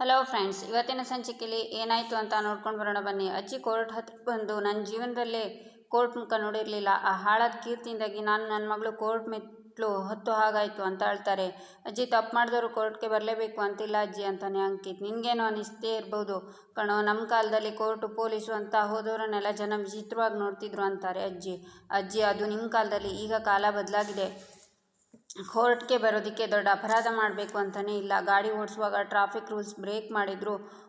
Hello friends ಇವತ್ತಿನ ಸಂಚಿಕೆಯಲ್ಲಿ ಏನಾಯಿತು ಅಂತ ನೋಡ್ಕೊಂಡು ಬರೋಣ ಬನ್ನಿ. ಅಜ್ಜಿ ಕೋರ್ಟ್ ಹತ್ತಿ ಬಂದು ನನ್ನ ಜೀವನದಲ್ಲೇ ಕೋರ್ಟ್ ಮುಖ ನೋಡಿರಲಿಲ್ಲ. ಆ ಹಾಳಾದ ಕೀರ್ತಿಯಿಂದಾಗಿ ನಾನು ನನ್ನ ಮಗಳು ಕೋರ್ಟ್ ಮೆಟ್ಲು ಹತ್ತು ಹಾಗಾಯಿತು ಅಂತ ಹೇಳ್ತಾರೆ. ಅಜ್ಜಿ ತಪ್ಪು ಮಾಡಿದವರು ಕೋರ್ಟ್ಗೆ ಬರಲೇಬೇಕು ಅಂತಿಲ್ಲ ಅಜ್ಜಿ ಅಂತಾನೆ ಅಂಕಿತ್. ನಿನಗೇನೋ ಅನಿಸ್ತೇ ಇರ್ಬೋದು. ಕಣೋ ನಮ್ಮ ಕಾಲದಲ್ಲಿ ಕೋರ್ಟು, ಪೊಲೀಸು ಅಂತ ಹೋದವರನ್ನೆಲ್ಲ ಜನ ವಿಚಿತ್ರವಾಗಿ ನೋಡ್ತಿದ್ರು ಅಂತಾರೆ ಅಜ್ಜಿ. ಅಜ್ಜಿ, ಅದು ನಿಮ್ಮ ಕಾಲದಲ್ಲಿ ಈಗ ಕಾಲ ಬದಲಾಗಿದೆ. ಕೋರ್ಟ್ಗೆ ಬರೋದಕ್ಕೆ ದೊಡ್ಡ ಅಪರಾಧ ಮಾಡಬೇಕು ಅಂತಲೇ ಇಲ್ಲ. ಗಾಡಿ ಓಡಿಸುವಾಗ ಟ್ರಾಫಿಕ್ ರೂಲ್ಸ್ ಬ್ರೇಕ್ ಮಾಡಿದರೂ.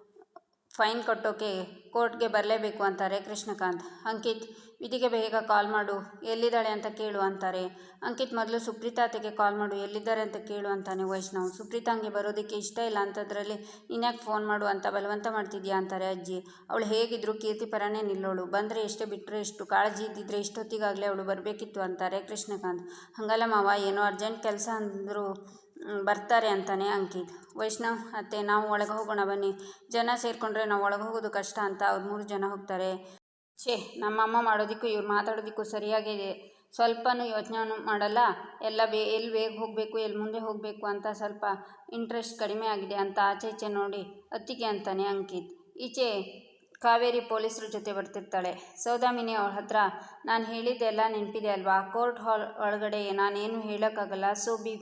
ಫೈನ್ ಕಟ್ಟೋಕೆ ಕೋರ್ಟ್ಗೆ ಬರಲೇಬೇಕು ಅಂತಾರೆ ಕೃಷ್ಣಕಾಂತ್. ಅಂಕಿತ್, ವಿಧಿಗೆ ಬೇಗ ಕಾಲ್ ಮಾಡು, ಎಲ್ಲಿದ್ದಾಳೆ ಅಂತ ಕೇಳು ಅಂತಾರೆ. ಅಂಕಿತ್ ಮೊದಲು ಸುಪ್ರೀತಾತೆಗೆ ಕಾಲ್ ಮಾಡು, ಎಲ್ಲಿದ್ದಾರೆ ಅಂತ ಕೇಳು ಅಂತಾನೆ ವೈಷ್ಣವ್. ಸುಪ್ರೀತಾಂಗೆ ಬರೋದಕ್ಕೆ ಇಷ್ಟ ಇಲ್ಲ, ಅಂಥದ್ರಲ್ಲಿ ನೀನ್ಯಾಕೆ ಫೋನ್ ಮಾಡು ಅಂತ ಬಲವಂತ ಮಾಡ್ತಿದ್ಯಾ ಅಂತಾರೆ ಅಜ್ಜಿ. ಅವಳು ಹೇಗಿದ್ರು ಕೀರ್ತಿ ಪರನೇ ನಿಲ್ಲೋಳು. ಬಂದರೆ ಎಷ್ಟೇ ಬಿಟ್ಟರೆ ಎಷ್ಟು ಕಾಳಜಿ ಇದ್ದಿದ್ರೆ ಇಷ್ಟೊತ್ತಿಗಾಗಲೇ ಅವಳು ಬರಬೇಕಿತ್ತು ಅಂತಾರೆ ಕೃಷ್ಣಕಾಂತ್. ಹಂಗಲ್ಲ ಮಾವ, ಏನೋ ಅರ್ಜೆಂಟ್ ಕೆಲಸ ಅಂದರು ಬರ್ತಾರೆ ಅಂತಾನೆ ಅಂಕಿತ್. ವೈಷ್ಣವ್, ಅತ್ತೆ, ನಾವು ಒಳಗೆ ಹೋಗೋಣ ಬನ್ನಿ. ಜನ ಸೇರಿಕೊಂಡ್ರೆ ನಾವು ಒಳಗೆ ಹೋಗೋದು ಕಷ್ಟ ಅಂತ ಅವ್ರು ಮೂರು ಜನ ಹೋಗ್ತಾರೆ. ಛೇ, ನಮ್ಮಮ್ಮ ಮಾಡೋದಕ್ಕೂ ಇವ್ರು ಮಾತಾಡೋದಕ್ಕೂ ಸರಿಯಾಗಿದೆ ಸ್ವಲ್ಪನೂ ಯೋಚನೆ ಮಾಡಲ್ಲ. ಎಲ್ಲ ಬೇ ಎಲ್ಲಿ ಬೇಗ ಹೋಗಬೇಕು ಎಲ್ಲಿ ಮುಂದೆ ಹೋಗಬೇಕು ಅಂತ ಸ್ವಲ್ಪ ಇಂಟ್ರೆಸ್ಟ್ ಕಡಿಮೆ ಆಗಿದೆ ಅಂತ ಆಚೆ ಈಚೆ ನೋಡಿ ಅತ್ತಿಗೆ ಅಂತಾನೆ ಅಂಕಿತ್. ಈಚೆ ಕಾವೇರಿ ಪೊಲೀಸರ ಜೊತೆ ಬರ್ತಿರ್ತಾಳೆ. ಸೌದಾಮಿನಿ ಅವ್ರ ಹತ್ರ ನಾನು ಹೇಳಿದ್ದೆಲ್ಲ ನೆನಪಿದೆ ಅಲ್ವಾ? ಕೋರ್ಟ್ ಹಾಲ್ ಒಳಗಡೆ ನಾನೇನು ಹೇಳೋಕ್ಕಾಗಲ್ಲ. So be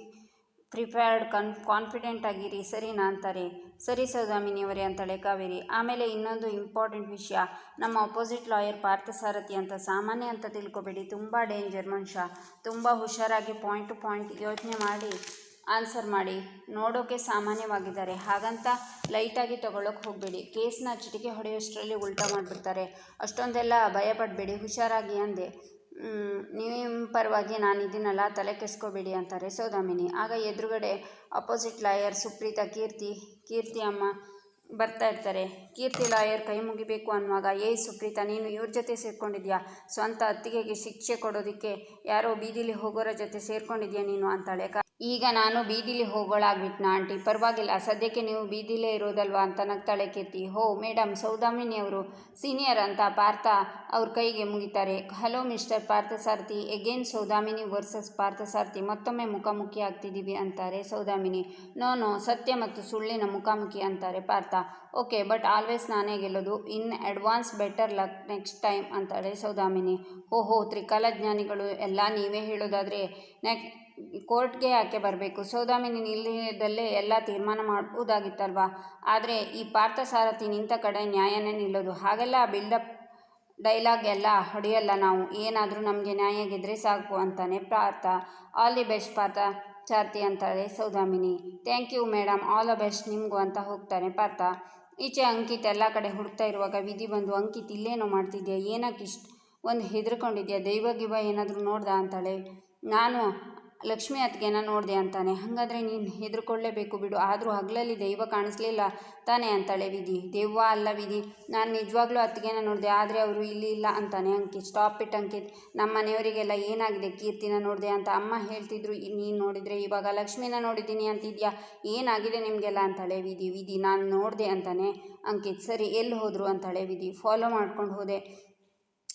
prepared con, confident ಆಗಿರಿ. ಸರಿನಾ ಅಂತಾರೆ ಸರಿ ಸೌದಾಮಿನಿಯವರೇ ಅಂತಳೆ ಕಾವೇರಿ. ಆಮೇಲೆ ಇನ್ನೊಂದು ಇಂಪಾರ್ಟೆಂಟ್ ವಿಷಯ. ನಮ್ಮ ಅಪೋಸಿಟ್ ಲಾಯರ್ ಪಾರ್ಥಸಾರಥಿ ಅಂತ ಸಾಮಾನ್ಯ ಅಂತ ತಿಳ್ಕೊಬೇಡಿ. ತುಂಬ ಡೇಂಜರ್ ಮನುಷ್ಯ. ತುಂಬ ಹುಷಾರಾಗಿ ಪಾಯಿಂಟ್ ಟು ಪಾಯಿಂಟ್ ಯೋಚನೆ ಮಾಡಿ ಆನ್ಸರ್ ಮಾಡಿ. ನೋಡೋಕೆ ಸಾಮಾನ್ಯವಾಗಿದ್ದಾರೆ. ಹಾಗಂತ ಲೈಟಾಗಿ ತೊಗೊಳಕ್ಕೆ ಹೋಗಬೇಡಿ. ಕೇಸ್ನ ಚಿಟಿಕೆ ಹೊಡೆಯೋಷ್ಟರಲ್ಲಿ ಉಲ್ಟಾ ಮಾಡಿಬಿಡ್ತಾರೆ. ಅಷ್ಟೊಂದೆಲ್ಲ ಭಯಪಡಬೇಡಿ. ಹುಷಾರಾಗಿ ಅಂದೆ. ನಿಮ್ಮ ಪರವಾಗಿ ನಾನು ಇದ್ದೀನಲ್ಲ ತಲೆ ಕೆಡಿಸ್ಕೋಬೇಡಿ ಅಂತಾರೆ. ಸೋದಾಮಿನಿ ಆಗ ಎದುರುಗಡೆ ಅಪೋಸಿಟ್ ಲಾಯರ್ ಸುಪ್ರೀತಾ ಕೀರ್ತಿ ಕೀರ್ತಿ ಅಮ್ಮ ಬರ್ತಾ ಇರ್ತಾರೆ. ಕೀರ್ತಿ ಲಾಯರ್ ಕೈ ಮುಗಿಬೇಕು ಅನ್ನುವಾಗ ಏ ಸುಪ್ರೀತಾ, ನೀನು ಇವ್ರ ಜೊತೆ ಸೇರ್ಕೊಂಡಿದ್ಯಾ? ಸ್ವಂತ ಅತ್ತಿಗೆಗೆ ಶಿಕ್ಷೆ ಕೊಡೋದಕ್ಕೆ ಯಾರೋ ಬೀದಿಲಿ ಹೋಗೋರ ಜೊತೆ ಸೇರ್ಕೊಂಡಿದ್ಯಾ ನೀನು? ಅಂತಾಳೆ. ಈಗ ನಾನು ಬೀದಿಲಿ ಹೋಗೋಳಾಗ್ಬಿಟ್ನಾ, ಆಂಟಿ? ಪರವಾಗಿಲ್ಲ, ಸದ್ಯಕ್ಕೆ ನೀವು ಬೀದಿಲೇ ಇರೋದಲ್ವಾ ಅಂತ ನಗ್ತಾಳೆ ಕೀರ್ತಿ ಹೋ ಮೇಡಮ್ ಸೌದಾಮಿನಿ ಅವರು ಸೀನಿಯರ್ ಅಂತ ಪಾರ್ಥ ಅವ್ರ ಕೈಗೆ ಮುಗಿತಾರೆ. Hello, mister Parthasarathi. Again Saudamini versus Parthasarathi, ಮತ್ತೊಮ್ಮೆ ಮುಖಾಮುಖಿ ಆಗ್ತಿದ್ದೀವಿ ಅಂತಾರೆ ಸೌದಾಮಿನಿ. ನೋ ನೋ, ಸತ್ಯ ಮತ್ತು ಸುಳ್ಳಿನ ಮುಖಾಮುಖಿ ಅಂತಾರೆ ಪಾರ್ಥ. ಓಕೆ, ಬಟ್ ಆಲ್ವೇಸ್ ನಾನೇ ಗೆಲ್ಲೋದು. In advance better luck next time, ಅಂತಾಳೆ ಸೌದಾಮಿನಿ. ಓಹೋ, ತ್ರಿಕಾಲಜ್ಞಾನಿಗಳು, ಎಲ್ಲ ನೀವೇ ಹೇಳೋದಾದರೆ, ನೆಕ್ ಕೋರ್ಟ್ಗೆ ಯಾಕೆ ಬರಬೇಕು? ಸೌದಾಮಿನಿ ಇಲ್ಲದಲ್ಲೇ ಎಲ್ಲ ತೀರ್ಮಾನ ಮಾಡ್ಬೋದಾಗಿತ್ತಲ್ವಾ ಆದರೆ ಈ ಪಾರ್ಥಸಾರಥಿ ನಿಂತ ಕಡೆ ನ್ಯಾಯನೇ ನಿಲ್ಲೋದು. ಹಾಗೆಲ್ಲ ಬಿಲ್ಡಪ್ ಡೈಲಾಗ್ ಎಲ್ಲ ಹೊಡೆಯಲ್ಲ ನಾವು. ಏನಾದರೂ ನಮಗೆ ನ್ಯಾಯ ಗೆದ್ರೆ ಸಾಕು ಅಂತಾನೆ Partha. All the best Partha Sarathi ಅಂತಾಳೆ Saudamini. Thank you madam all the best ನಿಮಗೂ ಅಂತ ಹೋಗ್ತಾನೆ ಪಾರ್ಥ. ಈಚೆ ಅಂಕಿತ್ ಎಲ್ಲ ಕಡೆ ಹುಡುಕ್ತಾ ಇರುವಾಗ ವಿಧಿ ಬಂದು, ಅಂಕಿತ್, ಇಲ್ಲೇನೋ ಮಾಡ್ತಿದ್ಯಾ? ಏನಕ್ಕೆ ಇಷ್ಟು ಒಂದು ಹೆದರ್ಕೊಂಡಿದ್ಯಾ? ದೈವ ಗಿವ ಏನಾದರೂ ನೋಡ್ದ? ಅಂತಾಳೆ. ನಾನು ಲಕ್ಷ್ಮಿ ಅತ್ತಿಗೆನ ನೋಡಿದೆ ಅಂತಾನೆ. ಹಾಗಾದ್ರೆ ನೀನು ಹೆದರ್ಕೊಳ್ಳೇಬೇಕು ಬಿಡು. ಆದರೂ ಹಗಲಲ್ಲಿ ದೈವ ಕಾಣಿಸ್ಲಿಲ್ಲ ತಾನೇ ಅಂತಾಳೆ ವಿಧಿ. ದೆವ್ವ ಅಲ್ಲ ವಿಧಿ. ನಾನು ನಿಜವಾಗ್ಲೂ ಅತ್ತಿಗೆನ ನೋಡಿದೆ, ಆದರೆ ಅವರು ಇಲ್ಲಿ ಇಲ್ಲ ಅಂತಾನೆ ಅಂಕಿತ್. Stop it Ankit. ನಮ್ಮ ಮನೆಯವರಿಗೆಲ್ಲ ಏನಾಗಿದೆ ಕೀರ್ತಿನ ನೋಡಿದೆ ಅಂತ ಅಮ್ಮ ಹೇಳ್ತಿದ್ರು. ನೀನು ನೋಡಿದರೆ ಇವಾಗ ಲಕ್ಷ್ಮಿನ ನೋಡಿದ್ದೀನಿ ಅಂತಿದ್ಯಾ? ಏನಾಗಿದೆ ನಿಮಗೆಲ್ಲ ಅಂತಾಳೆ ವಿಧಿ. ವಿಧಿ, ನಾನು ನೋಡಿದೆ ಅಂತಾನೆ ಅಂಕಿತ್. ಸರಿ, ಎಲ್ಲಿ ಹೋದರು ಅಂತಾಳೆ ವಿಧಿ. ಫಾಲೋ ಮಾಡ್ಕೊಂಡು ಹೋದೆ.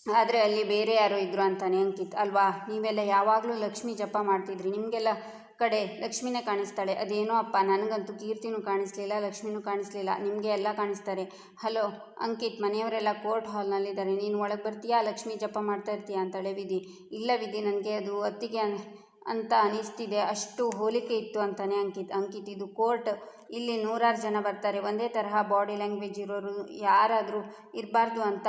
ಆದರೆ ಅಲ್ಲಿ ಬೇರೆ ಯಾರೋ ಇದ್ದರು ಅಂತಾನೆ ಅಂಕಿತ್ ಅಲ್ವಾ? ನೀವೆಲ್ಲ ಯಾವಾಗಲೂ ಲಕ್ಷ್ಮಿ ಜಪ ಮಾಡ್ತಿದ್ರಿ. ನಿಮಗೆಲ್ಲ ಕಡೆ ಲಕ್ಷ್ಮಿನೇ ಕಾಣಿಸ್ತಾಳೆ. ಅದೇನೋ ಅಪ್ಪ, ನನಗಂತೂ ಕೀರ್ತಿನೂ ಕಾಣಿಸ್ಲಿಲ್ಲ, ಲಕ್ಷ್ಮಿನೂ ಕಾಣಿಸ್ಲಿಲ್ಲ. ನಿಮಗೆ ಎಲ್ಲ ಕಾಣಿಸ್ತಾರೆ. ಹಲೋ, ಅಂಕಿತ್, ಮನೆಯವರೆಲ್ಲ ಕೋರ್ಟ್ ಹಾಲ್ನಲ್ಲಿದ್ದಾರೆ. ನೀನು ಒಳಗೆ ಬರ್ತೀಯಾ? ಲಕ್ಷ್ಮಿ ಜಪ ಮಾಡ್ತಾ ಇರ್ತೀಯಾ? ಅಂತಾಳೆ ವಿಧಿ. ಇಲ್ಲ ವಿಧಿ, ನನಗೆ ಅದು ಅತ್ತಿಗೆ ಅಂತ ಅನಿಸ್ತಿದೆ. ಅಷ್ಟು ಹೋಲಿಕೆ ಇತ್ತು ಅಂತಾನೆ ಅಂಕಿತ್. ಅಂಕಿತ್, ಇದು ಕೋರ್ಟ್. ಇಲ್ಲಿ ನೂರಾರು ಜನ ಬರ್ತಾರೆ. ಒಂದೇ ತರಹ ಬಾಡಿ ಲ್ಯಾಂಗ್ವೇಜ್ ಇರೋರು ಯಾರಾದರೂ ಇರಬಾರ್ದು ಅಂತ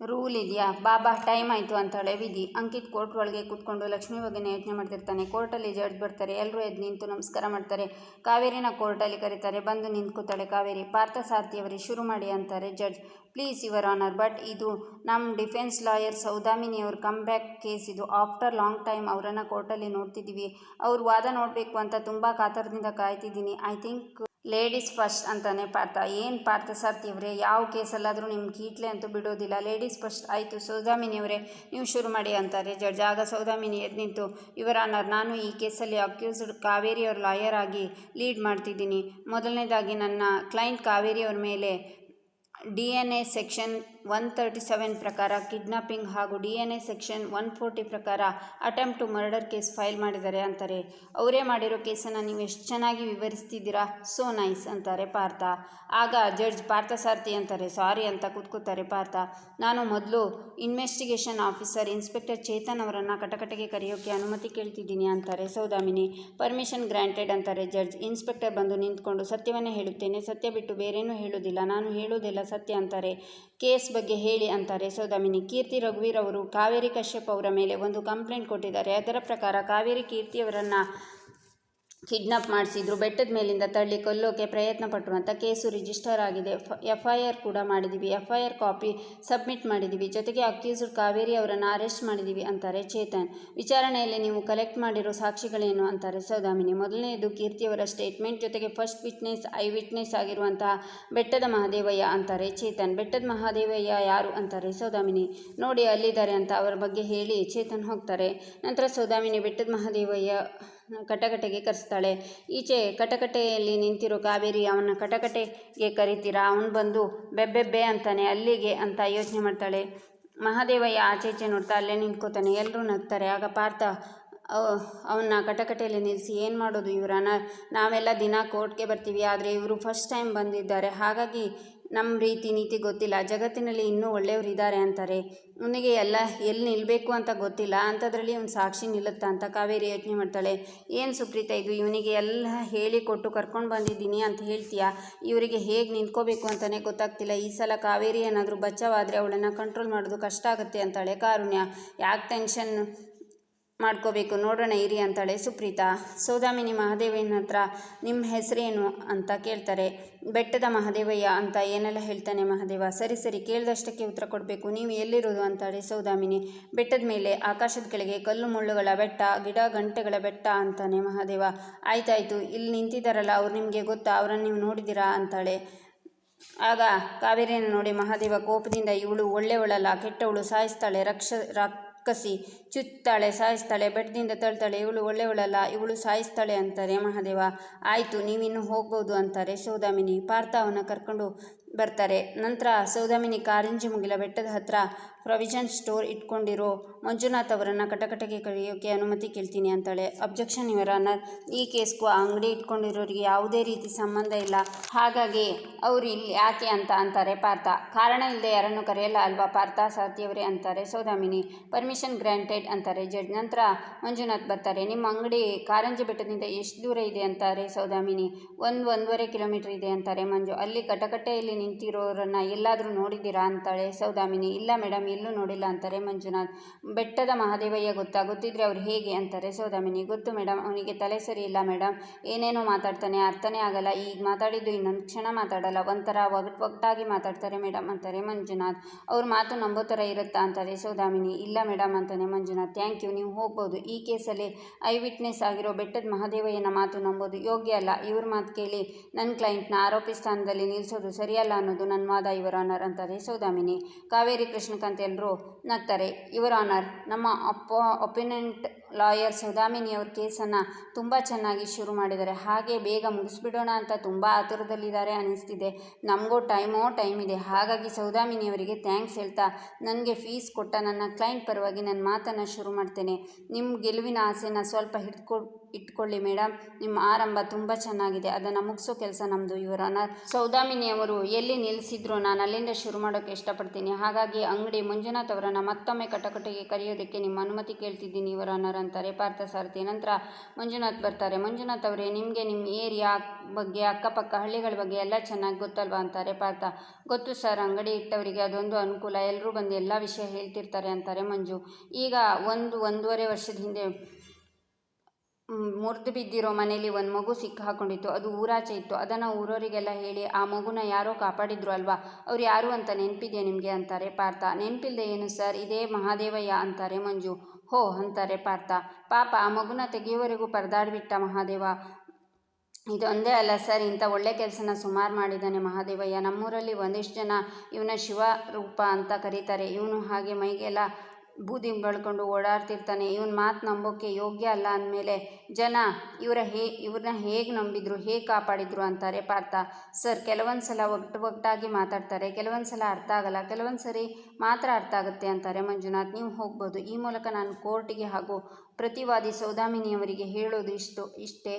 ರೂಲ್ ಇದೆಯಾ? ಬಾಬಾ, ಟೈಮ್ ಆಯಿತು ಅಂತಾಳೆ ವಿಧಿ. ಅಂಕಿತ್ ಕೋರ್ಟ್ ಒಳಗೆ ಕೂತ್ಕೊಂಡು ಲಕ್ಷ್ಮಿ ಬಗ್ಗೆ ಯೋಚನೆ ಮಾಡ್ತಿರ್ತಾನೆ. ಕೋರ್ಟಲ್ಲಿ ಜಡ್ಜ್ ಬರ್ತಾರೆ. ಎಲ್ಲರೂ ಎದ್ದು ನಿಂತು ನಮಸ್ಕಾರ ಮಾಡ್ತಾರೆ. ಕಾವೇರಿನ ಕೋರ್ಟಲ್ಲಿ ಕರೀತಾರೆ. ಬಂದು ನಿಂತ್ಕೋತಾಳೆ ಕಾವೇರಿ. ಪಾರ್ಥ ಪಾರ್ಥಸಾರಥಿಯವರಿಗೆ ಶುರು ಮಾಡಿ ಅಂತಾರೆ judge. Please, your honour, but ಇದು ನಮ್ಮ ಡಿಫೆನ್ಸ್ ಲಾಯರ್ ಸೌದಾಮಿನಿಯವ್ರ ಕಮ್ ಬ್ಯಾಕ್ ಕೇಸ್ ಇದು. ಆಫ್ಟರ್ ಲಾಂಗ್ ಟೈಮ್ ಅವರನ್ನು ಕೋರ್ಟಲ್ಲಿ ನೋಡ್ತಿದ್ದೀವಿ. ಅವ್ರ ವಾದ ನೋಡಬೇಕು ಅಂತ ತುಂಬ ಕಾತರದಿಂದ ಕಾಯ್ತಿದ್ದೀನಿ. ಐ ಥಿಂಕ್ ಲೇಡೀಸ್ ಫಸ್ಟ್ ಅಂತಾನೆ ಪಾರ್ಥ ಏನು ಪಾರ್ಥ ಇವ್ರೆ ಯಾವ ಕೇಸಲ್ಲಾದರೂ ನಿಮ್ಮ ಕೀಟ್ಲೆ ಅಂತೂ ಬಿಡೋದಿಲ್ಲ. ಲೇಡೀಸ್ ಫಸ್ಟ್ ಆಯಿತು ಸೌದಾಮಿನಿಯವರೇ ನೀವು ಶುರು ಮಾಡಿ ಅಂತಾರೆ. ಜಡ್ಜ್ ಆಗ ಸೌದಾಮಿನಿ ಎದ್ದು ನಿಂತು ಇವರ ಆನರ್ ನಾನು ಈ ಕೇಸಲ್ಲಿ ಅಕ್ಯೂಸ್ಡ್ ಕಾವೇರಿ ಅವ್ರ ಲಾಯರ್ ಆಗಿ ಲೀಡ್ ಮಾಡ್ತಿದ್ದೀನಿ. ಮೊದಲನೇದಾಗಿ ನನ್ನ ಕ್ಲೈಂಟ್ ಕಾವೇರಿ ಅವ್ರ ಮೇಲೆ D N A section one thirty seven ಪ್ರಕಾರ ಕಿಡ್ನಾಪಿಂಗ್ ಹಾಗೂ D N A section one forty ಪ್ರಕಾರ attempt to murder case file ಮಾಡಿದ್ದಾರೆ ಅಂತಾರೆ. ಅವರೇ ಮಾಡಿರೋ ಕೇಸನ್ನು ನೀವು ಎಷ್ಟು ಚೆನ್ನಾಗಿ ವಿವರಿಸ್ತಿದ್ದೀರಾ? ಸೋ ನೈಸ್ ಅಂತಾರೆ ಪಾರ್ಥ. ಆಗ ಜಡ್ಜ್ ಪಾರ್ಥ ಸಾರ್ಥಿ ಅಂತಾರೆ, ಸಾರಿ ಅಂತ ಕೂತ್ಕೋತಾರೆ ಪಾರ್ಥ. ನಾನು ಮೊದಲು ಇನ್ವೆಸ್ಟಿಗೇಷನ್ ಆಫೀಸರ್ ಇನ್ಸ್ಪೆಕ್ಟರ್ ಚೇತನ್ ಅವರನ್ನು ಕಟಕಟೆಗೆ ಕರೆಯೋಕ್ಕೆ ಅನುಮತಿ ಕೇಳ್ತಿದ್ದೀನಿ ಅಂತಾರೆ. ಸೌದಾಮಿನಿ ಪರ್ಮಿಷನ್ ಗ್ರಾಂಟೆಡ್ ಅಂತಾರೆ ಜಡ್ಜ್. ಇನ್ಸ್ಪೆಕ್ಟರ್ ಬಂದು ನಿಂತ್ಕೊಂಡು ಸತ್ಯವನ್ನೇ ಹೇಳುತ್ತೇನೆ, ಸತ್ಯ ಬಿಟ್ಟು ಬೇರೇನೂ ಹೇಳೋದಿಲ್ಲ ನಾನು ಹೇಳುವುದಿಲ್ಲ ಸತ್ಯ ಅಂತಾರೆ. ಕೇಸ್ ಬಗ್ಗೆ ಹೇಳಿ ಅಂತಾರೆ. ಸೌದಾಮಿನಿ ಕೀರ್ತಿ ರಘುವೀರ್ ಅವರು ಕಾವೇರಿ ಕಶ್ಯಪ್ ಅವರ ಮೇಲೆ ಒಂದು ಕಂಪ್ಲೇಂಟ್ ಕೊಟ್ಟಿದ್ದಾರೆ. ಅದರ ಪ್ರಕಾರ ಕಾವೇರಿ ಕೀರ್ತಿಯವರನ್ನು ಕಿಡ್ನಾಪ್ ಮಾಡಿಸಿದ್ರು. ಬೆಟ್ಟದ ಮೇಲಿಂದ ತಳ್ಳಿ ಕೊಲ್ಲೋಕೆ ಪ್ರಯತ್ನ ಪಟ್ಟರು ಅಂತ ಕೇಸು ರಿಜಿಸ್ಟರ್ ಆಗಿದೆ. ಎಫ್ ಐ ಆರ್ ಕೂಡ ಮಾಡಿದ್ದೀವಿ F I R copy submit ಮಾಡಿದ್ದೀವಿ ಜೊತೆಗೆ ಅಕ್ಯೂಸ್ಡ್ ಕಾವೇರಿ ಅವರನ್ನು ಅರೆಸ್ಟ್ ಮಾಡಿದ್ದೀವಿ ಅಂತಾರೆ ಚೇತನ್. ವಿಚಾರಣೆಯಲ್ಲಿ ನೀವು ಕಲೆಕ್ಟ್ ಮಾಡಿರೋ ಸಾಕ್ಷಿಗಳೇನು ಅಂತಾರೆ ಸೌದಾಮಿನಿ? ಮೊದಲನೆಯದು ಕೀರ್ತಿಯವರ ಸ್ಟೇಟ್ಮೆಂಟ್ ಜೊತೆಗೆ ಫಸ್ಟ್ ವಿಟ್ನೆಸ್ ಐ ವಿಟ್ನೆಸ್ ಆಗಿರುವಂತಹ ಬೆಟ್ಟದ ಮಹಾದೇವಯ್ಯ ಅಂತಾರೆ ಚೇತನ್. ಬೆಟ್ಟದ ಮಹಾದೇವಯ್ಯ ಯಾರು ಅಂತಾರೆ ಸೌದಾಮಿನಿ? ನೋಡಿ ಅಲ್ಲಿದ್ದಾರೆ ಅಂತ ಅವರ ಬಗ್ಗೆ ಹೇಳಿ ಚೇತನ್ ಹೋಗ್ತಾರೆ. ನಂತರ ಸೌದಾಮಿನಿ, ಬೆಟ್ಟದ ಮಹಾದೇವಯ್ಯ ಕಟಕಟೆಗೆ ಕರೆಸ್ತಾಳೆ. ಈಚೆ ಕಟಕಟೆಯಲ್ಲಿ ನಿಂತಿರೋ ಕಾವೇರಿ ಅವನ ಕಟಕಟೆಗೆ ಕರಿತೀರಾ? ಅವನು ಬಂದು ಬೆಬ್ಬೆಬ್ಬೆ ಅಂತಾನೆ, ಅಲ್ಲಿಗೆ ಅಂತ ಯೋಚನೆ ಮಾಡ್ತಾಳೆ. ಮಹಾದೇವಯ್ಯ ಆಚೆ ಈಚೆ ನೋಡ್ತಾ ಅಲ್ಲೇ ನಿಂತ್ಕೋತಾನೆ. ಎಲ್ಲರೂ ನಗ್ತಾರೆ. ಆಗ ಪಾರ್ಥ ಅವನ್ನ ಕಟಕಟೆಯಲ್ಲಿ ನಿಲ್ಲಿಸಿ ಏನು ಮಾಡೋದು ಇವರನ್ನ ನಾವೆಲ್ಲ ದಿನ ಕೋರ್ಟ್ಗೆ ಬರ್ತೀವಿ, ಆದರೆ ಇವರು ಫಸ್ಟ್ ಟೈಮ್ ಬಂದಿದ್ದಾರೆ. ಹಾಗಾಗಿ ನಮ್ಮ ರೀತಿ, ನೀತಿ ಗೊತ್ತಿಲ್ಲ. ಜಗತ್ತಿನಲ್ಲಿ ಇನ್ನೂ ಒಳ್ಳೆಯವರು ಇದ್ದಾರೆ ಅಂತಾರೆ. ಅವನಿಗೆ ಎಲ್ಲ ಎಲ್ಲಿ ನಿಲ್ಲಬೇಕು ಅಂತ ಗೊತ್ತಿಲ್ಲ, ಅಂಥದ್ರಲ್ಲಿ ಅವ್ನು ಸಾಕ್ಷಿ ನಿಲ್ಲುತ್ತಾ ಅಂತ ಕಾವೇರಿ ಯೋಚನೆ ಮಾಡ್ತಾಳೆ. ಏನು ಸುಪ್ರೀತ ಇದು? ಇವನಿಗೆ ಎಲ್ಲ ಹೇಳಿ ಕೊಟ್ಟು ಕರ್ಕೊಂಡು ಬಂದಿದ್ದೀನಿ ಅಂತ ಹೇಳ್ತೀಯಾ? ಇವರಿಗೆ ಹೇಗೆ ನಿಂತ್ಕೋಬೇಕು ಅಂತಲೇ ಗೊತ್ತಾಗ್ತಿಲ್ಲ. ಈ ಸಲ ಕಾವೇರಿ ಏನಾದರೂ ಬಚ್ಚವಾದರೆ ಅವಳನ್ನು ಕಂಟ್ರೋಲ್ ಮಾಡೋದು ಕಷ್ಟ ಆಗುತ್ತೆ ಅಂತಾಳೆ ಕಾರುಣ್ಯ. ಯಾಕೆ ಟೆನ್ಷನ್ ಮಾಡ್ಕೋಬೇಕು. ನೋಡೋಣ, ಇರಿ ಅಂತಾಳೆ ಸುಪ್ರೀತಾ. ಸೌದಾಮಿನಿ ಮಹಾದೇವಯ್ಯನ ಹತ್ರ ನಿಮ್ಮ ಹೆಸರೇನು ಅಂತ ಕೇಳ್ತಾರೆ. ಬೆಟ್ಟದ ಮಹಾದೇವಯ್ಯ ಅಂತ ಏನೆಲ್ಲ ಹೇಳ್ತಾನೆ ಮಹಾದೇವ? ಸರಿ ಸರಿ, ಕೇಳಿದಷ್ಟಕ್ಕೆ ಉತ್ತರ ಕೊಡಬೇಕು. ನೀವು ಎಲ್ಲಿರೋದು ಅಂತಾಳೆ ಸೌದಾಮಿನಿ. ಬೆಟ್ಟದ ಮೇಲೆ ಆಕಾಶದ ಕೆಳಗೆ ಕಲ್ಲು ಮುಳ್ಳುಗಳ ಬೆಟ್ಟ, ಗಿಡ ಗಂಟೆಗಳ ಬೆಟ್ಟ ಅಂತಾನೆ ಮಹಾದೇವ. ಆಯ್ತಾಯ್ತು, ಇಲ್ಲಿ ನಿಂತಿದ್ದಾರಲ್ಲ, ಅವ್ರು ನಿಮಗೆ ಗೊತ್ತಾ? ಅವರನ್ನು ನೀವು ನೋಡಿದ್ದೀರಾ ಅಂತಾಳೆ. ಆಗ ಕಾವೇರಿಯನ್ನು ನೋಡಿ ಮಹಾದೇವ ಕೋಪದಿಂದ ಇವಳು ಒಳ್ಳೆಯವಳಲ್ಲ, ಕೆಟ್ಟವಳು ಸಾಯಿಸ್ತಾಳೆ, ರಕ್ಷ ರಕ್ಕಸಿ ಚುತ್ತಾಳೆ, ಸಾಯಿಸ್ತಾಳೆ, ಬೆಟ್ಟದಿಂದ ತಳ್ತಾಳೆ, ಇವಳು ಒಳ್ಳೆಯವಳಲ್ಲ, ಇವಳು ಸಾಯಿಸ್ತಾಳೆ ಅಂತಾರೆ ಮಹಾದೇವ. ಆಯಿತು, ನೀವಿನ್ನು ಹೋಗ್ಬೋದು ಅಂತಾರೆ ಸೌದಾಮಿನಿ. ಪಾರ್ಥ ಕರ್ಕೊಂಡು ಬರ್ತಾರೆ. ನಂತರ ಸೌದಾಮಿನಿ ಕಾರಂಜಿ ಮುಗಿಲ ಬೆಟ್ಟದ ಹತ್ರ ಪ್ರೊವಿಷನ್ ಸ್ಟೋರ್ ಇಟ್ಕೊಂಡಿರೋ ಮಂಜುನಾಥ್ ಅವರನ್ನು ಕಟಕಟೆಗೆ ಕರೆಯೋಕ್ಕೆ ಅನುಮತಿ ಕೇಳ್ತೀನಿ ಅಂತಾಳೆ. ಅಬ್ಜೆಕ್ಷನ್ ಇವರ ಈ ಕೇಸ್ಗೂ ಆ ಅಂಗಡಿ ಇಟ್ಕೊಂಡಿರೋರಿಗೆ ಯಾವುದೇ ರೀತಿ ಸಂಬಂಧ ಇಲ್ಲ. ಹಾಗಾಗಿ ಅವರು ಇಲ್ಲಿ ಯಾಕೆ ಅಂತ ಅಂತಾರೆ ಪಾರ್ಥ. ಕಾರಣ ಇಲ್ಲದೆ ಯಾರನ್ನು ಕರೆಯಲ್ಲ ಅಲ್ವಾ ಪಾರ್ಥ ಸಾಧ್ಯವರೇ ಅಂತಾರೆ. ಸೌದಾಮಿನಿ, ಪರ್ಮಿಷನ್ ಗ್ರ್ಯಾಂಟೆಡ್ ಅಂತಾರೆ. ಜಡ್ಜ್ ನಂತರ ಮಂಜುನಾಥ್ ಬರ್ತಾರೆ. ನಿಮ್ಮ ಅಂಗಡಿ ಕಾರಂಜಿ ಬೆಟ್ಟದಿಂದ ಎಷ್ಟು ದೂರ ಇದೆ ಅಂತಾರೆ ಸೌದಾಮಿನಿ. ಒಂದು ಒಂದೂವರೆ ಕಿಲೋಮೀಟರ್ ಇದೆ ಅಂತಾರೆ ಮಂಜು. ಅಲ್ಲಿ ಕಟಕಟೆಯಲ್ಲಿ ನಿಂತಿರೋರನ್ನ ಎಲ್ಲಾದರೂ ನೋಡಿದ್ದೀರಾ ಅಂತಾಳೆ ಸೌದಾಮಿನಿ. ಇಲ್ಲ ಮೇಡಮ್ ಎಲ್ಲೂ ನೋಡಿಲ್ಲ ಅಂತಾರೆ ಮಂಜುನಾಥ್. ಬೆಟ್ಟದ ಮಹಾದೇವಯ್ಯ ಗೊತ್ತಾ? ಗೊತ್ತಿದ್ರೆ ಅವ್ರು ಹೇಗೆ ಅಂತಾರೆ? ಸೌದಾಮಿನಿ, ಗೊತ್ತು ಮೇಡಮ್ ಅವನಿಗೆ ತಲೆ ಸರಿ ಇಲ್ಲ ಮೇಡಮ್ ಏನೇನೋ ಮಾತಾಡ್ತಾನೆ, ಅರ್ಥನೇ ಆಗಲ್ಲ. ಈಗ ಮಾತಾಡಿದ್ದು ಇನ್ನೊಂದು ಕ್ಷಣ ಮಾತಾಡಲ್ಲ. ಒಂಥರ ಒಗಟ್ ಒಗ್ಟಾಗಿ ಮಾತಾಡ್ತಾರೆ ಮೇಡಮ್ ಅಂತಾರೆ ಮಂಜುನಾಥ್. ಅವ್ರ ಮಾತು ನಂಬೋ ಥರ ಇರುತ್ತಾ ಅಂತಾರೆ ಸೌದಾಮಿನಿ. ಇಲ್ಲ ಮೇಡಮ್ ಅಂತಾನೆ ಮಂಜುನಾಥ್. ಥ್ಯಾಂಕ್ ಯು, ನೀವು ಹೋಗ್ಬೋದು. ಈ ಕೇಸಲ್ಲಿ ಐ ವಿಟ್ನೆಸ್ ಆಗಿರೋ ಬೆಟ್ಟದ ಮಹಾದೇವಯ್ಯನ ಮಾತು ನಂಬೋದು. ಯೋಗ್ಯ ಅಲ್ಲ. ಇವ್ರ ಮಾತು ಕೇಳಿ ನನ್ನ ಕ್ಲೈಂಟ್ನ ಆರೋಪಿ ಸ್ಥಾನದಲ್ಲಿ ನಿಲ್ಲಿಸೋದು ಸರಿಯಲ್ಲ ಅನ್ನೋದು ನನ್ನ ವಾದ ಇವರ ಆನರ್ ಅಂತಾರೆ ಸೌದಾಮಿನಿ. ಕಾವೇರಿ ಕೃಷ್ಣಕಾಂತ್ ಎಲ್ಲರೂ ನಗ್ತಾರೆ. ಇವರ ಆನರ್ ನಮ್ಮ ಅಪೋ ಒಪಿನೆಂಟ್ ಲಾಯರ್ ಸೌದಾಮಿನಿ ಅವ್ರ ಕೇಸನ್ನು ತುಂಬ ಚೆನ್ನಾಗಿ ಶುರು ಮಾಡಿದ್ದಾರೆ. ಹಾಗೆ ಬೇಗ ಮುಗಿಸ್ಬಿಡೋಣ ಅಂತ ತುಂಬ ಆತುರದಲ್ಲಿದ್ದಾರೆ ಅನ್ನಿಸ್ತಿದೆ ನಮಗೂ ಟೈಮೋ ಟೈಮ್ ಇದೆ. ಹಾಗಾಗಿ ಸೌದಾಮಿನಿ ಅವರಿಗೆ ಥ್ಯಾಂಕ್ಸ್ ಹೇಳ್ತಾ ನನಗೆ ಫೀಸ್ ಕೊಟ್ಟ ನನ್ನ ಕ್ಲೈಂಟ್ ಪರವಾಗಿ ನನ್ನ ಮಾತನ್ನು ಶುರು ಮಾಡ್ತೇನೆ. ನಿಮ್ಮ ಗೆಲುವಿನ ಆಸೆನ ಸ್ವಲ್ಪ ಹಿಡ್ಕೊ, ಇಟ್ಕೊಳ್ಳಿ ಮೇಡಮ್ ನಿಮ್ಮ ಆರಂಭ ತುಂಬ ಚೆನ್ನಾಗಿದೆ. ಅದನ್ನು ಮುಗಿಸೋ ಕೆಲಸ ನಮ್ಮದು ಇವರ ಸೌದಾಮಿನಿಯವರು ಎಲ್ಲಿ ನಿಲ್ಲಿಸಿದ್ರು ನಾನು ಅಲ್ಲಿಂದ ಶುರು ಮಾಡೋಕ್ಕೆ ಇಷ್ಟಪಡ್ತೀನಿ. ಹಾಗಾಗಿ ಅಂಗಡಿ ಮಂಜುನಾಥ್ ಅವರನ್ನು ಮತ್ತೊಮ್ಮೆ ಕಟಕಟೆಗೆ ಕರೆಯೋದಕ್ಕೆ ನಿಮ್ಮ ಅನುಮತಿ ಕೇಳ್ತಿದ್ದೀನಿ ಇವರ ಆನರ್. ಅಂತಾರೆ ಪಾರ್ಥಸಾರಥಿ ನಂತರ ಮಂಜುನಾಥ್ ಬರ್ತಾರೆ. ಮಂಜುನಾಥ್ ಅವರೇ, ನಿಮಗೆ ನಿಮ್ಮ ಏರಿಯಾ ಬಗ್ಗೆ, ಅಕ್ಕಪಕ್ಕ ಹಳ್ಳಿಗಳ ಬಗ್ಗೆ ಎಲ್ಲ ಚೆನ್ನಾಗಿ ಗೊತ್ತಲ್ವಾ ಅಂತಾರೆ, ಪಾರ್ಥ? ಗೊತ್ತು ಸರ್, ಅಂಗಡಿ ಇಟ್ಟವರಿಗೆ ಅದೊಂದು ಅನುಕೂಲ. ಎಲ್ಲರೂ ಬಂದು ಎಲ್ಲ ವಿಷಯ ಹೇಳ್ತಿರ್ತಾರೆ ಅಂತಾರೆ ಮಂಜು. ಈಗ ಒಂದು, ಒಂದೂವರೆ ವರ್ಷದ ಹಿಂದೆ ಮುರಿದು ಬಿದ್ದಿರೋ ಮನೇಲಿ ಒಂದು ಮಗು ಸಿಕ್ಕಾಕೊಂಡಿತ್ತು ಅದು ಊರಾಚೆ ಇತ್ತು. ಅದನ್ನು ಊರವರಿಗೆಲ್ಲ ಹೇಳಿ, ಆ ಮಗುನ ಯಾರೋ ಕಾಪಾಡಿದ್ರು ಅಲ್ವಾ? ಅವ್ರು ಯಾರು ಅಂತ ನೆನಪಿದೆಯಾ ನಿಮಗೆ ಅಂತಾರೆ, ಪಾರ್ಥ? ನೆನಪಿಲ್ಲದೆ ಏನು ಸರ್? ಇದೇ ಮಹಾದೇವಯ್ಯ ಅಂತಾರೆ ಮಂಜು. ಹೋ ಅಂತಾರೆ ಪಾರ್ಥ. ಪಾಪ, ಆ ಮಗುನ ತೆಗೆಯುವವರೆಗೂ ಪರದಾಡ್ಬಿಟ್ಟ ಮಹಾದೇವ. ಇದೊಂದೇ ಅಲ್ಲ ಸರ್, ಇಂಥ ಒಳ್ಳೆ ಕೆಲಸನ ಸುಮಾರು ಮಾಡಿದ್ದಾನೆ ಮಹಾದೇವಯ್ಯ. ನಮ್ಮೂರಲ್ಲಿ ಒಂದಿಷ್ಟು ಜನ ಇವನ ಶಿವ ರೂಪ ಅಂತ ಕರೀತಾರೆ. ಇವನು ಹಾಗೆ ಮೈಗೆಲ್ಲ ಬೂದಿ ಬಳ್ಕೊಂಡು ಓಡಾಡ್ತಿರ್ತಾನೆ. ಇವನ ಮಾತು ನಂಬೋಕ್ಕೆ ಯೋಗ್ಯ ಅಲ್ಲ ಅಂದಮೇಲೆ, ಜನ ಇವರ ಹೇ ಇವ್ರನ್ನ ಹೇಗೆ ನಂಬಿದ್ರು, ಹೇಗೆ ಕಾಪಾಡಿದ್ರು ಅಂತಾರೆ ಪಾರ್ಥ. ಸರ್ ಕೆಲವೊಂದು ಸಲ ಒಟ್ಟು ಒಟ್ಟಾಗಿ ಮಾತಾಡ್ತಾರೆ ಕೆಲವೊಂದು ಸಲ ಅರ್ಥ ಆಗಲ್ಲ ಕೆಲವೊಂದು ಸರಿ ಮಾತ್ರ ಅರ್ಥ ಆಗುತ್ತೆ ಅಂತಾರೆ ಮಂಜುನಾಥ್. ನೀವು ಹೋಗ್ಬೋದು. ಈ ಮೂಲಕ ನಾನು ಕೋರ್ಟಿಗೆ ಹಾಗೂ ಪ್ರತಿವಾದಿ ಸೌದಾಮಿನಿಯವರಿಗೆ ಹೇಳೋದು ಇಷ್ಟು, ಇಷ್ಟೇ.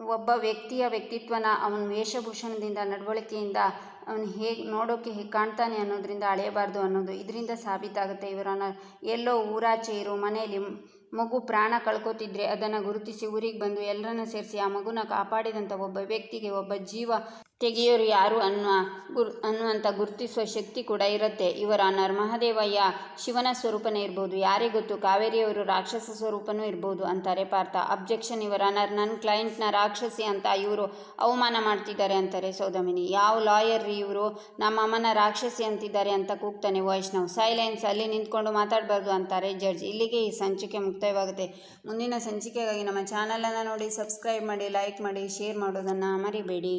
ಒಬ್ಬ ವ್ಯಕ್ತಿಯ ವ್ಯಕ್ತಿತ್ವನ ಅವನ ವೇಷಭೂಷಣದಿಂದ, ನಡವಳಿಕೆಯಿಂದ ಅವನು ಹೇಗೆ ನೋಡೋಕ್ಕೆ ಹೇಗೆ ಕಾಣ್ತಾನೆ ಅನ್ನೋದರಿಂದ ಅಳೆಯಬಾರ್ದು ಅನ್ನೋದು ಇದರಿಂದ ಸಾಬೀತಾಗುತ್ತೆ ಇವರನ್ನ. ಎಲ್ಲೋ ಊರಾಚೆ ಇರೋ ಮನೆಯಲ್ಲಿ ಮಗು ಪ್ರಾಣ ಕಳ್ಕೊತಿದ್ರೆ ಅದನ್ನು ಗುರುತಿಸಿ ಊರಿಗೆ ಬಂದು ಎಲ್ಲರನ್ನ ಸೇರಿಸಿ ಆ ಮಗುನ ಕಾಪಾಡಿದಂಥ ಒಬ್ಬ ವ್ಯಕ್ತಿಗೆ ಒಬ್ಬ ಜೀವ ತೆಗೆಯೋರು ಯಾರು ಅನ್ನುವ ಗುರ್ ಅನ್ನುವಂಥ ಗುರುತಿಸುವ ಶಕ್ತಿ ಕೂಡ ಇರುತ್ತೆ. ಇವರ ನರ್ ಮಹಾದೇವಯ್ಯ ಶಿವನ ಸ್ವರೂಪನೇ ಇರ್ಬೋದು ಯಾರೇ ಗೊತ್ತು? ಕಾವೇರಿಯವರು ರಾಕ್ಷಸ ಸ್ವರೂಪನೂ ಇರ್ಬೋದು ಅಂತಾರೆ ಪಾರ್ಥ. ಅಬ್ಜೆಕ್ಷನ್ ಇವರ ನರ್ ನನ್ನ ಕ್ಲೈಂಟ್ನ ರಾಕ್ಷಸಿ ಅಂತ ಇವರು ಅವಮಾನ ಮಾಡ್ತಿದ್ದಾರೆ ಅಂತಾರೆ ಸೌದಮಿನಿ ಯಾವ ಲಾಯರ್ ರೀ ಇವರು? ನಮ್ಮ ಅಮ್ಮನ ರಾಕ್ಷಸಿ ಅಂತಿದ್ದಾರೆ ಅಂತ ಕೂಗ್ತಾನೆ ವೈಷ್ಣವ್. ಸೈಲೆನ್ಸ್ ಅಲ್ಲಿ ನಿಂತ್ಕೊಂಡು ಮಾತಾಡಬಾರ್ದು ಅಂತಾರೆ ಜಡ್ಜ್ ಇಲ್ಲಿಗೆ ಈ ಸಂಚಿಕೆ ಮುಕ್ತಾಯವಾಗುತ್ತೆ. ಮುಂದಿನ ಸಂಚಿಕೆಗಾಗಿ ನಮ್ಮ ಚಾನಲನ್ನು ನೋಡಿ ಸಬ್ಸ್ಕ್ರೈಬ್ ಮಾಡಿ ಲೈಕ್ ಮಾಡಿ ಶೇರ್ ಮಾಡೋದನ್ನು ಮರಿಬೇಡಿ.